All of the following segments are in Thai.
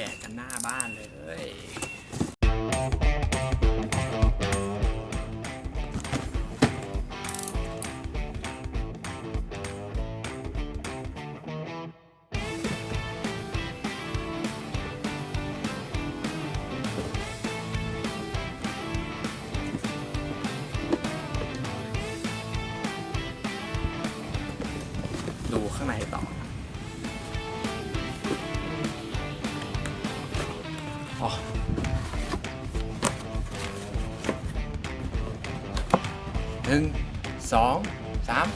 กะกันหน้าบ้านเลย ดูข้างในต่อ หนึ่งสองสาม.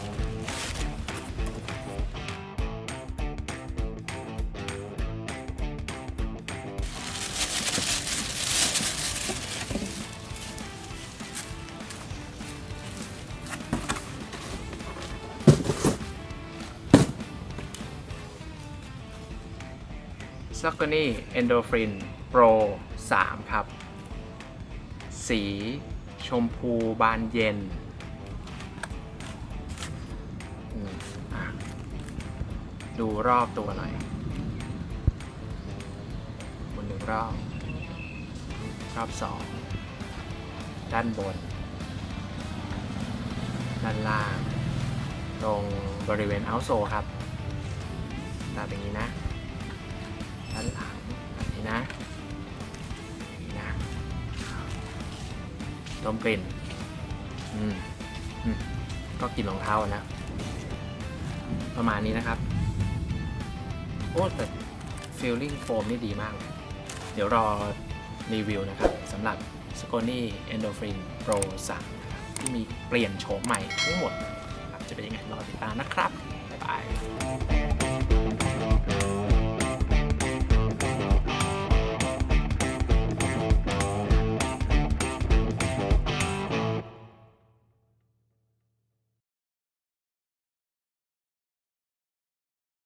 ซักกนี่เอนโดฟริน Pro 3 ครับ สี ชมพูบานเย็น ดูรอบตัวหน่อยบนหนึ่งรอบ รอบสอง ด้านบน ด้านล่าง ตรงบริเวณเอาโซครับ ตาเป็นอย่างนี้นะ ดมกลิ่นอืมอืมก็กลิ่นรองเท้านะ ประมาณนี้นะครับ โอ้แต่ feeling foam นี่ดีมากเลยเดี๋ยวรอรีวิวนะครับสำหรับ s c o n y Endorphin Pro 3นะครับที่มีเปลี่ยนโฉมใหม่ทั้งหมดนะครับจะเป็นยังไงรอติดตามนะครับ บ๊ายบาย